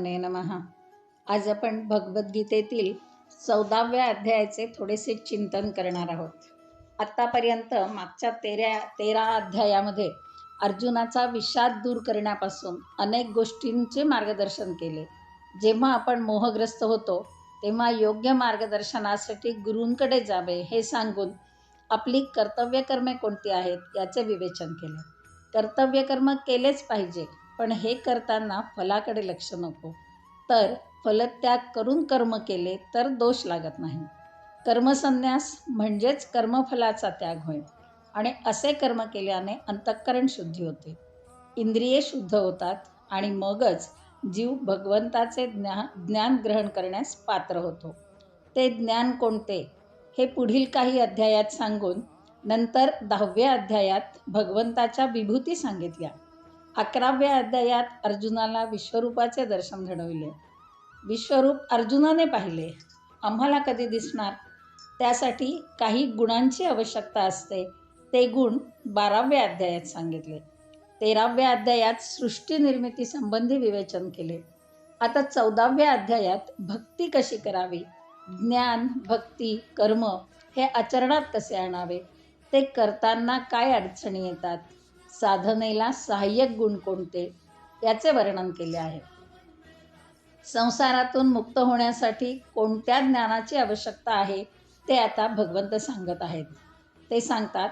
परमात्मने नमहा आज आपण भगवद्गीतेतील चौदाव्या अध्यायाचे थोडेसे चिंतन करणार आहोत. आत्तापर्यंत मागच्या तेरा तेरा अध्यायामध्ये अर्जुनाचा विषाद दूर करण्यापासून अनेक गोष्टींचे मार्गदर्शन केले. जेव्हा आपण मोहग्रस्त होतो तेव्हा योग्य मार्गदर्शनासाठी गुरूंकडे जावे हे सांगून आपली कर्तव्यकर्मे कोणती आहेत याचे विवेचन केले. कर्तव्यकर्म केलेच पाहिजे. पण हे करताना फलाकडे लक्ष नको. तर फलत्याग करून कर्म केले तर दोष लागत नाही. कर्मसन्यास म्हणजेच कर्मफलाचा त्याग होय. आणि असे कर्म केल्याने अंतःकरण शुद्धी होते. इंद्रिये शुद्ध होतात आणि मगच जीव भगवंताचे ज्ञा ज्ञान ग्रहण करण्यास पात्र होतो. ते ज्ञान कोणते? हे पुढील काही अध्यायात सांगून नंतर दहाव्या अध्यायात भगवंताच्या विभूती सांगितल्या. अकराव्या अध्यायात अर्जुनाला विश्वरूपाचे दर्शन घडविले. विश्वरूप अर्जुनाने पाहिले. आम्हाला कधी दिसणार? त्यासाठी काही गुणांची आवश्यकता असते. ते गुण बाराव्या अध्यायात सांगितले. तेराव्या अध्यायात सृष्टी निर्मिती संबंधी विवेचन केले. आता चौदाव्या अध्यायात भक्ती कशी करावी? ज्ञान भक्ती कर्म हे आचरणात कसे आणावे? ते करताना काय अडचणी येतात? साधनेला सहाय्यक गुण कोणते याचे वर्णन केले आहे. संसारातून मुक्त होण्यासाठी कोणत्या ज्ञानाची आवश्यकता आहे ते आता भगवंत सांगत आहेत. ते सांगतात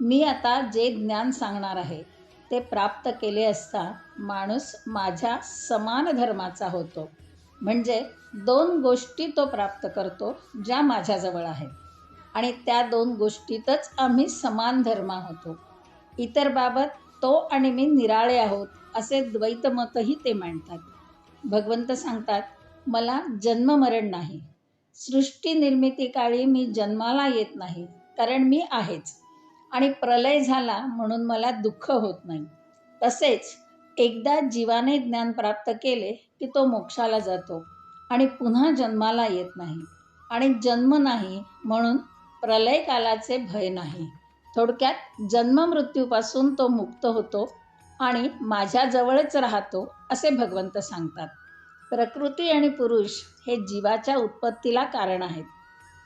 मी आता जे ज्ञान सांगणार आहे ते प्राप्त केले असता माणूस माझ्या समान धर्माचा होतो. म्हणजे दोन गोष्टी तो प्राप्त करतो ज्या माझ्याजवळ आहेत. आणि त्या दोन गोष्टीतच आम्ही समान धर्मा होतो. इतर बाबत तो आणि मी निराळे आहोत असे द्वैतमतही ते मांडतात. भगवंत सांगतात मला जन्ममरण नाही. सृष्टी निर्मितीकाळी मी जन्माला येत नाही कारण मी आहेच. आणि प्रलय झाला म्हणून मला दुःख होत नाही. तसेच एकदा जीवाने ज्ञान प्राप्त केले की तो मोक्षाला जातो आणि पुन्हा जन्माला येत नाही. आणि जन्म नाही म्हणून प्रलयकालाचे भय नाही. थोडक्यात जन्ममृत्यूपासून तो मुक्त होतो आणि माझ्याजवळच राहतो असे भगवंत सांगतात. प्रकृती आणि पुरुष हे जीवाच्या उत्पत्तीला कारण आहेत.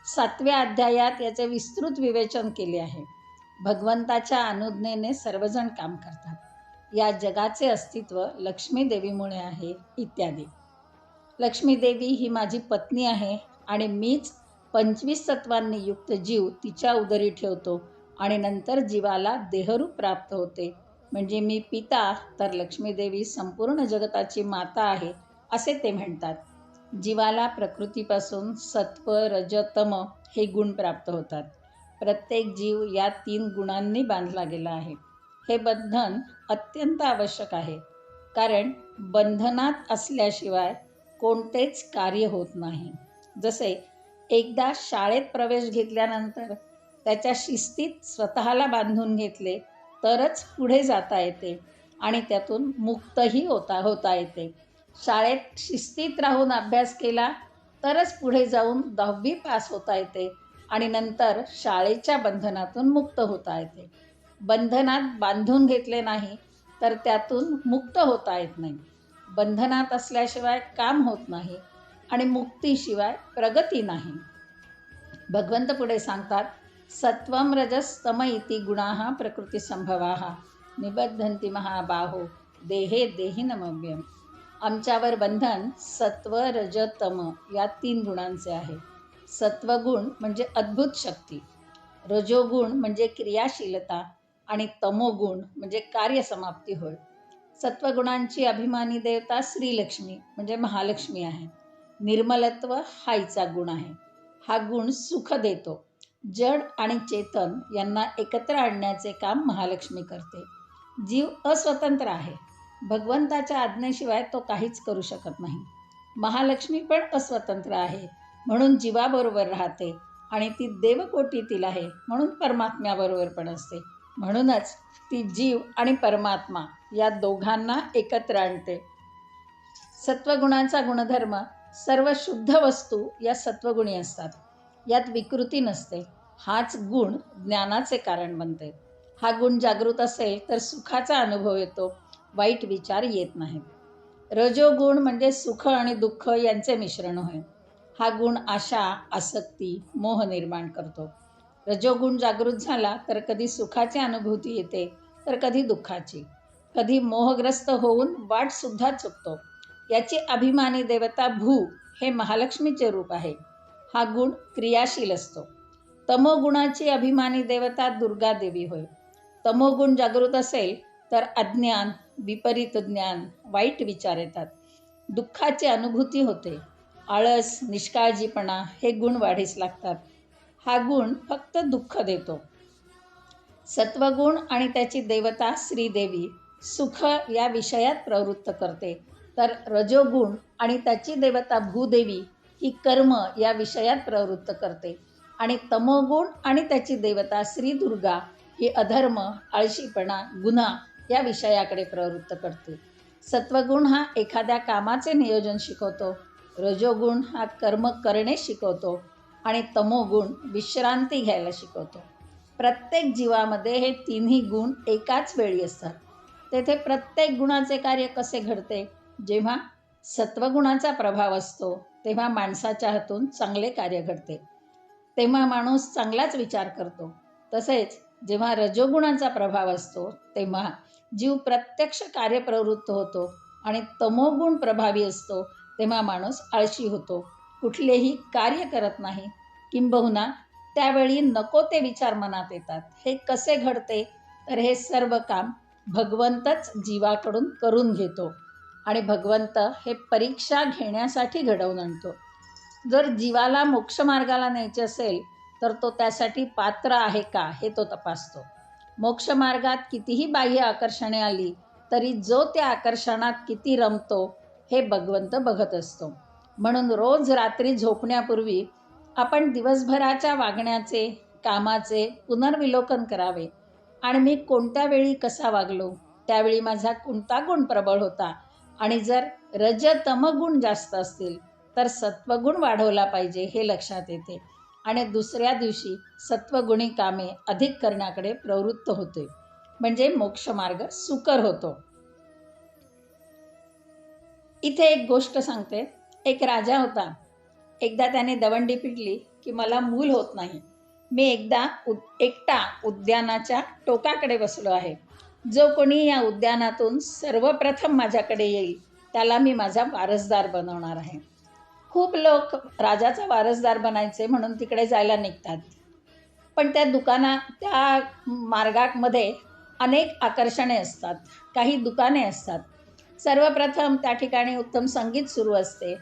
सातव्या अध्यायात याचे विस्तृत विवेचन केले आहे. भगवंताच्या अनुज्ञेने सर्वजण काम करतात. या जगाचे अस्तित्व लक्ष्मीदेवीमुळे आहे इत्यादी. लक्ष्मीदेवी ही माझी पत्नी आहे आणि मीच पंचवीस तत्वांनी युक्त जीव तिच्या उदरी ठेवतो. आणि नंतर जीवाला देहरूप प्राप्त होते. म्हणजे मी पिता तर लक्ष्मीदेवी संपूर्ण जगताची माता आहे असे ते म्हणतात. जीवाला प्रकृतीपासून सत्व रजतम हे गुण प्राप्त होतात. प्रत्येक जीव या तीन गुणांनी बांधला गेला आहे. हे बंधन अत्यंत आवश्यक आहे. कारण बंधनात असल्याशिवाय कोणतेच कार्य होत नाही. जसे एकदा शाळेत प्रवेश घेतल्यानंतर त्याच्या शिस्तीत स्वतःला बांधून घेतले तरच पुढे जाता येते आणि त्यातून मुक्तही होता होता येते. शाळेत शिस्तीत राहून अभ्यास केला तरच पुढे जाऊन दहावी पास होता येते आणि नंतर शाळेच्या बंधनातून मुक्त होता येते. बंधनात बांधून घेतले नाही तर त्यातून मुक्त होता येत नाही. बंधनात असल्याशिवाय काम होत नाही आणि मुक्तीशिवाय प्रगती नाही. भगवंत पुढे सांगतात सत्त्वं रजस्तम इति गुणाः प्रकृतीसंभवा निबद्धन्ति महाबाहो। देहे देहि नमव्यम आमच्यावर बंधन सत्व रज तम या तीन गुणांचे आहे. सत्वगुण म्हणजे अद्भुत शक्ती. रजोगुण म्हणजे क्रियाशीलता आणि तमोगुण म्हणजे कार्यसमाप्ती होय. सत्वगुणांची अभिमानी देवता श्रीलक्ष्मी म्हणजे महालक्ष्मी आहे. निर्मलत्व हा हिचा गुण आहे. हा गुण सुख देतो. जड आणि चेतन यांना एकत्र आणण्याचे काम महालक्ष्मी करते. जीव अस्वतंत्र आहे. भगवंताच्या आज्ञेशिवाय तो काहीच करू शकत नाही. महालक्ष्मी पण अस्वतंत्र आहे म्हणून जीवाबरोबर राहते आणि ती देवकोटीतील आहे म्हणून परमात्म्याबरोबर पण असते. म्हणूनच ती जीव आणि परमात्मा या दोघांना एकत्र आणते. सत्वगुणांचा गुणधर्म सर्व शुद्ध वस्तू या सत्वगुणी असतात. यात विकृती नसते. हाच गुण ज्ञानाचे कारण बनते हा गुण जागृत असेल तर सुखाचा अनुभव येतो वाईट विचार येत नाहीत. रजोगुण म्हणजे सुख आणि दुःख यांचे मिश्रण होय. हा गुण आशा आसक्ती मोह निर्माण करतो. रजोगुण जागृत झाला तर कधी सुखाची अनुभूती येते तर कधी दुःखाची. कधी मोहग्रस्त होऊन वाटसुद्धा चुकतो. याची अभिमानी देवता भू हे महालक्ष्मीचे रूप आहे. हा गुण क्रियाशील असतो. तमोगुणाची अभिमानी देवता दुर्गा देवी होय. तमोगुण जागृत असेल तर अज्ञान विपरीत ज्ञान वाईट विचार येतात. दुःखाची अनुभूती होते. आळस निष्काळजीपणा हे गुण वाढीस लागतात. हा गुण फक्त दुःख देतो. सत्वगुण आणि त्याची देवता श्रीदेवी सुख या विषयात प्रवृत्त करते. तर रजोगुण आणि त्याची देवता भूदेवी ही कर्म या विषयात प्रवृत्त करते. आणि तमोगुण आणि त्याची देवता श्री दुर्गा ही अधर्म आळशीपणा गुन्हा या विषयाकडे प्रवृत्त करते. सत्वगुण हा एखाद्या कामाचे नियोजन शिकवतो रजोगुण हा कर्म करणे शिकवतो आणि तमोगुण विश्रांती घ्यायला शिकवतो. प्रत्येक जीवामध्ये हे तिन्ही गुण एकाच वेळी असतात. तेथे प्रत्येक गुणाचे कार्य कसे घडते? जेव्हा सत्वगुणाचा प्रभाव असतो तेव्हा माणसाच्या हातून चांगले कार्य घडते. तेव्हा माणूस चांगलाच विचार करतो. तसेच जेव्हा रजोगुणांचा प्रभाव असतो तेव्हा जीव प्रत्यक्ष कार्यप्रवृत्त होतो आणि तमोगुण प्रभावी असतो तेव्हा माणूस आळशी होतो. कुठलेही कार्य करत नाही. किंबहुना त्यावेळी नको ते विचार मनात येतात. हे कसे घडते? तर हे सर्व काम भगवंतच जीवाकडून करून घेतो आणि भगवंत हे परीक्षा घेण्यासाठी घडवून आणतो. जर जीवाला मोक्षमार्गाला न्यायचे असेल तर तो त्यासाठी पात्र आहे का हे तो तपासतो. मोक्षमार्गात कितीही बाह्य आकर्षणे आली तरी जो त्या आकर्षणात किती रमतो हे भगवंत बघत असतो. म्हणून रोज रात्री झोपण्यापूर्वी आपण दिवसभराच्या वागण्याचे कामाचे पुनर्विलोकन करावे. आणि मी कोणत्या वेळी कसा वागलो त्यावेळी माझा कोणता गुण प्रबळ होता. आणि जर रजतम गुण जास्त असतील तर सत्वगुण वाढवला पाहिजे हे लक्षात येते. आणि दुसऱ्या दिवशी सत्वगुणी कामे अधिक करण्याकडे प्रवृत्त होते. म्हणजे मोक्षमार्ग सुकर होतो. इथे एक गोष्ट सांगते. एक राजा होता. एकदा त्याने दवंडी पिटली की मला मूल होत नाही. मी एकदा उद एकटा उद्यानाच्या टोकाकडे बसलो आहे. जो कोणी या उद्यानातून सर्वप्रथम माझ्याकडे येईल त्याला मी माझा वारसदार बनवणार आहे. खूप लोक राजाचा वारसदार बनायचे म्हणून तिकडे जायला निघतात. पण त्या दुकाना त्या मार्गामध्ये अनेक आकर्षणे असतात. काही दुकाने असतात. सर्वप्रथम त्या ठिकाणी उत्तम संगीत सुरू असते.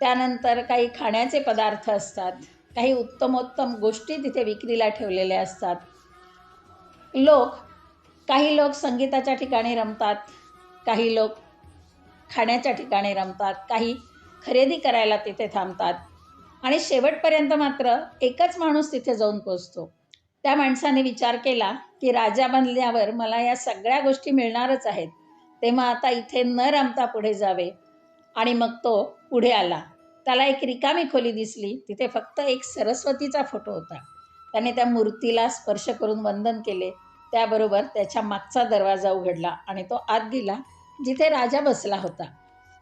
त्यानंतर काही खाण्याचे पदार्थ असतात. काही उत्तमोत्तम गोष्टी तिथे विक्रीला ठेवलेल्या असतात. लोक काही लोक संगीताच्या ठिकाणी रमतात. काही लोक खाण्याच्या ठिकाणी रमतात. काही खरेदी करायला तिथे थांबतात. आणि शेवटपर्यंत मात्र एकच माणूस तिथे जाऊन पोचतो त्या माणसाने विचार केला की राजा बनल्यावर मला या सगळ्या गोष्टी मिळणारच आहेत. तेव्हा आता इथे न रमता पुढे जावे. आणि मग तो पुढे आला. त्याला एक रिकामी खोली दिसली. तिथे फक्त एक सरस्वतीचा फोटो होता. त्याने त्या मूर्तीला स्पर्श करून वंदन केले. त्याबरोबर त्याच्या मागचा दरवाजा उघडला आणि तो आत गेला जिथे राजा बसला होता.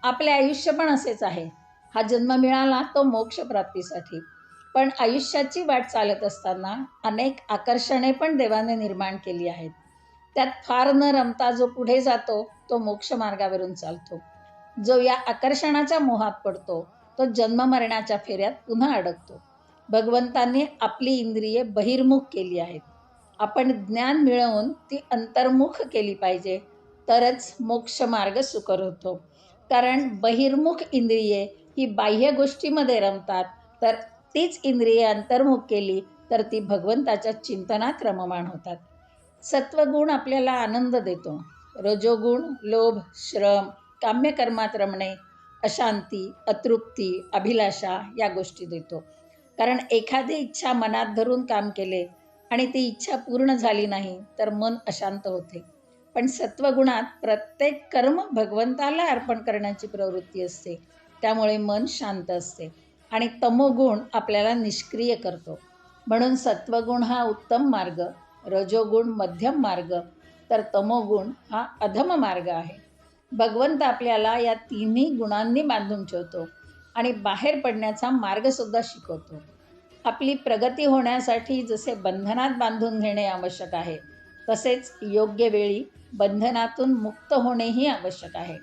आपले आयुष्य पण असेच आहे. हा जन्म मिळाला तो मोक्षप्राप्तीसाठी पण आयुष्याची वाट चालत असताना अनेक आकर्षणे पण देवाने निर्माण केली आहेत. त्यात फार न रमता जो पुढे जातो तो मोक्षमार्गावरून चालतो. जो या आकर्षणाच्या मोहात पडतो तो जन्म मरणाच्या फेऱ्यात पुन्हा अडकतो. भगवंतांनी आपली इंद्रिये बहिर्मुख केली आहेत. आपण ज्ञान मिळवून ती अंतर्मुख केली पाहिजे तरच मोक्षमार्ग सुकर होतो. कारण बहिर्मुख इंद्रिये ही बाह्य गोष्टीमध्ये रमतात. तर तीच इंद्रिये अंतर्मुख केली तर ती भगवंताच्या चिंतनात रममाण होतात. सत्वगुण आपल्याला आनंद देतो. रजोगुण लोभ श्रम काम्यकर्मात रमणे अशांती अतृप्ती अभिलाषा या गोष्टी देतो. कारण एखादी इच्छा मनात धरून काम केले आणि ती इच्छा पूर्ण झाली नाही तर मन अशांत होते. पण सत्वगुणात प्रत्येक कर्म भगवंताला अर्पण करण्याची प्रवृत्ती असते. त्यामुळे मन शांत असते आणि तमोगुण आपल्याला निष्क्रिय करतो. म्हणून सत्वगुण हा उत्तम मार्ग रजोगुण मध्यम मार्ग तर तमोगुण हा अधम मार्ग आहे. भगवंत आपल्याला या तिन्ही गुणांनी बांधून ठेवतो आणि बाहेर पडण्याचा मार्गसुद्धा शिकवतो. आपली प्रगती होण्यासाठी जसे बंधनात बांधून घेणे आवश्यक आहे तसेच योग्य वेळी बंधनातून मुक्त होणेही आवश्यक आहे.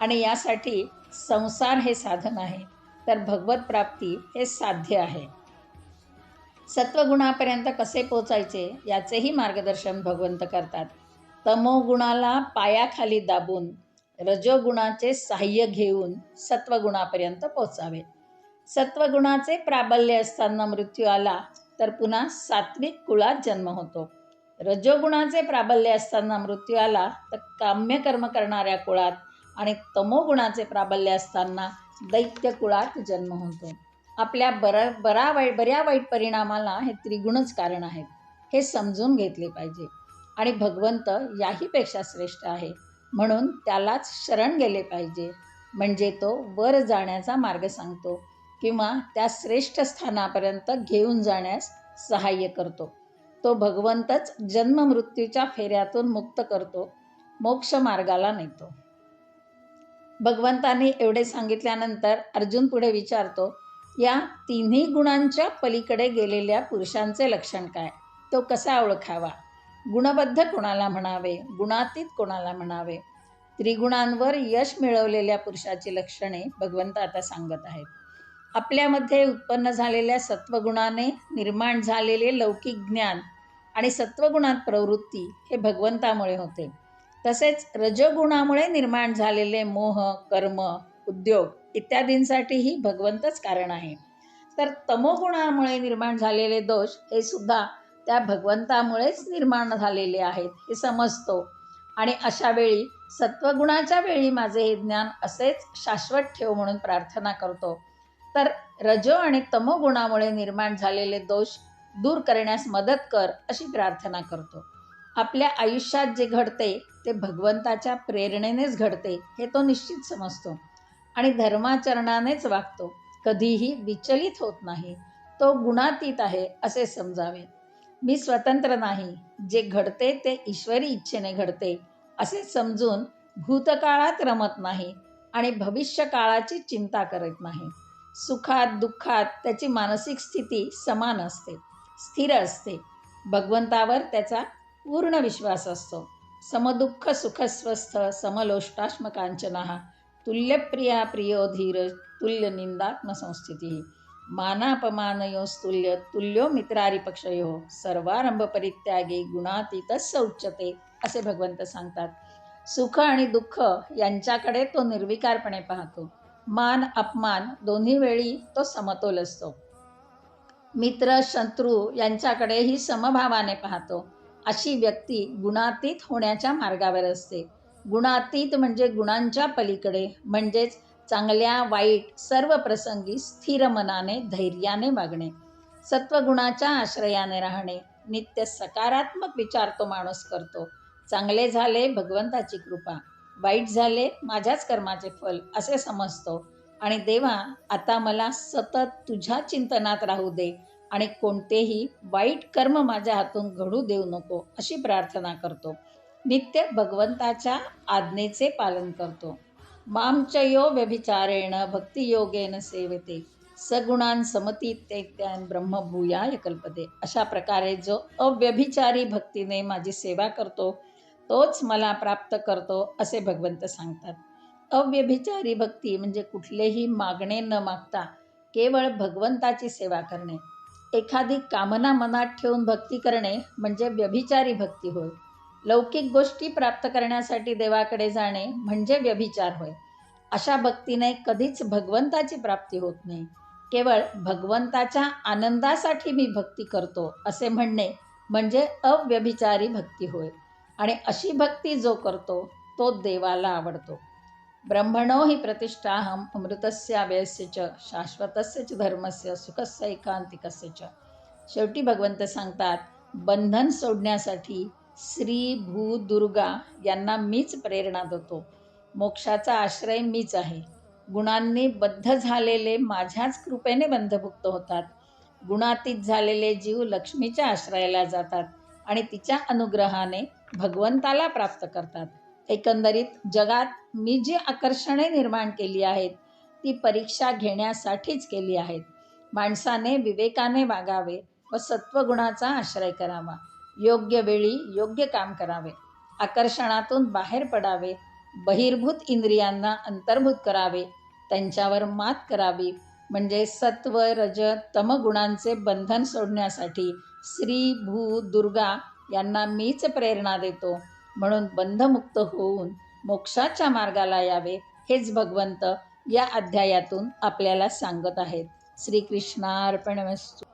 आणि यासाठी संसार हे साधन आहे. तर भगवत प्राप्ती हे साध्य आहे. सत्वगुणापर्यंत कसे पोचायचे याचेही मार्गदर्शन भगवंत करतात. तमोगुणाला पायाखाली दाबून रजोगुणाचे सहाय्य घेऊन सत्वगुणापर्यंत पोचावे सत्वगुणाचे प्राबल्य असताना मृत्यू आला तर पुन्हा सात्विक कुळात जन्म होतो. रजोगुणाचे प्राबल्य असताना मृत्यू आला तर काम्य कर्म करणाऱ्या कुळात आणि तमोगुणाचे प्राबल्य असताना दैत्य कुळात जन्म होतो. आपल्या बरा बरा वाईट बऱ्या वाईट परिणामाला हे त्रिगुणच कारण आहेत हे समजून घेतले पाहिजे. आणि भगवंत याहीपेक्षा श्रेष्ठ आहे म्हणून त्यालाच शरण गेले पाहिजे. म्हणजे तो वर जाण्याचा मार्ग सांगतो किंवा त्या श्रेष्ठ स्थानापर्यंत घेऊन जाण्यास सहाय्य करतो. तो भगवंतच जन्ममृत्यूच्या फेऱ्यातून मुक्त करतो मोक्ष मार्गाला नेतो. भगवंताने एवढे सांगितल्यानंतर अर्जुन पुढे विचारतो या तिन्ही गुणांच्या पलीकडे गेलेल्या पुरुषांचे लक्षण काय? तो कसा ओळखावा? गुणबद्ध कोणाला म्हणावे? गुणातीत कोणाला म्हणावे? त्रिगुणांवर यश मिळवलेल्या पुरुषाची लक्षणे भगवंत आता सांगत आहेत. आपल्यामध्ये उत्पन्न झालेल्या सत्वगुणाने निर्माण झालेले लौकिक ज्ञान आणि सत्वगुणात प्रवृत्ती हे भगवंतामुळे होते. तसेच रजगुणामुळे निर्माण झालेले मोह कर्म उद्योग इत्यादींसाठीही भगवंतच कारण आहे. तर तमोगुणामुळे निर्माण झालेले दोष हे सुद्धा त्या भगवंतामुळेच निर्माण झालेले आहेत हे समजतो. आणि अशा वेळी सत्वगुणाच्या वेळी माझे हे ज्ञान असेच शाश्वत ठेव म्हणून प्रार्थना करतो. तर रजो आणि तमोगुणामुळे निर्माण झालेले दोष दूर करण्यास मदत कर अशी प्रार्थना करतो. आपल्या आयुष्यात जे घडते ते भगवंताच्या प्रेरणेनेच घडते हे तो निश्चित समजतो. आणि धर्माचरणानेच वागतो. कधीही विचलित होत नाही. तो गुणातीत आहे असे समजावे. मी स्वतंत्र नाही. जे घडते ते ईश्वरी इच्छेने घडते असे समजून भूतकाळात रमत नाही आणि भविष्य काळाची चिंता करत नाही. सुखात दुःखात त्याची मानसिक स्थिती समान असते स्थिर असते. भगवंतावर त्याचा पूर्ण विश्वास असतो. समदुःख सुखस्वस्थ समलोष्टाश्मकांचना तुल्यप्रिया प्रियो धीर तुल्य निंदात्मसंस्थिती मानापमानयोस्तुल्य तुल्यो मित्रारिपक्षयो सर्वारंभ परित्यागी गुणातीतच उच्चते असे भगवंत सांगतात. सुख आणि दुःख यांच्याकडे तो निर्विकारपणे पाहतो. मान अपमान दोन्ही वेळी तो समतोल असतो. मित्र शत्रू यांच्याकडेही समभावाने पाहतो. अशी व्यक्ती गुणातीत होण्याच्या मार्गावर असते. गुणातीत म्हणजे गुणांच्या पलीकडे म्हणजेच चांगल्या वाईट सर्व प्रसंगी स्थिर मनाने धैर्याने वागणे. सत्वगुणाच्या आश्रयाने राहणे. नित्य सकारात्मक विचार तो माणूस करतो. चांगले झाले भगवंताची कृपा. वाईट झाले माझ्याच कर्माचे फल असे समजतो. आणि देवा आता मला सतत तुझ्या चिंतनात राहू दे आणि कोणतेही वाईट कर्म माझ्या हातून घडू देऊ नको अशी प्रार्थना करतो. नित्य भगवंताच्या आज्ञेचे पालन करतो. मामचयो व्यभिचारेण भक्तियोगेन सेवते। सगुणान समतीत्यान ब्रह्मभूयाय कल्पते। अशा प्रकारे जो अव्यभिचारी भक्तीने माझी सेवा करतो तोच मला प्राप्त करतो असे भगवंत सांगतात. अव्यभिचारी भक्ती म्हणजे कुठलेही मागणे न मागता केवळ भगवंताची सेवा करणे. एखादी कामना मनात ठेवून भक्ती करणे म्हणजे व्यभिचारी भक्ती होय. लौकिक गोष्टी प्राप्त करण्यासाठी देवाकडे जाणे म्हणजे व्यभिचार होय. अशा भक्तीने कधीच भगवंताची प्राप्ती होत नाही. केवळ भगवंताच्या आनंदासाठी मी भक्ती करतो असे म्हणणे म्हणजे अव्यभिचारी भक्ती होय. आणि अशी भक्ती जो करतो तो देवाला आवडतो. ब्रह्मणो ही प्रतिष्ठाहम अमृतस्य व्यस्य च शाश्वतस्य च धर्मस्य सुखस्य एकांतिकस्य च. शेवटी भगवंत सांगतात बंधन सोडण्यासाठी श्री भू दुर्गा यांना मीच प्रेरणा देतो. मोक्षाचा आश्रय मीच आहे. गुणांनी बद्ध झालेले माझ्याच कृपेने बंधभुक्त होतात. गुणातीत झालेले जीव लक्ष्मीच्या आश्रयाला जातात आणि तिच्या अनुग्रहाने भगवंताला प्राप्त करतात. एकंदरीत जगात मी जी आकर्षणे निर्माण केली आहेत ती परीक्षा घेण्यासाठीच केली आहेत. माणसाने विवेकाने वागावे व सत्वगुणाचा आश्रय करावा. योग्य वेळी योग्य काम करावे. आकर्षणातून बाहेर पडावे. बहिर्भूत इंद्रियांना अंतर्भूत करावे. त्यांच्यावर मात करावी. म्हणजे सत्व रज तमगुणांचे बंधन सोडण्यासाठी श्री भू दुर्गा यांना मीच प्रेरणा देतो. म्हणून बंधमुक्त होऊन मोक्षाच्या मार्गाला यावे हेच भगवंत या अध्यायातून आपल्याला सांगत आहेत. श्रीकृष्णार्पणमस्तू.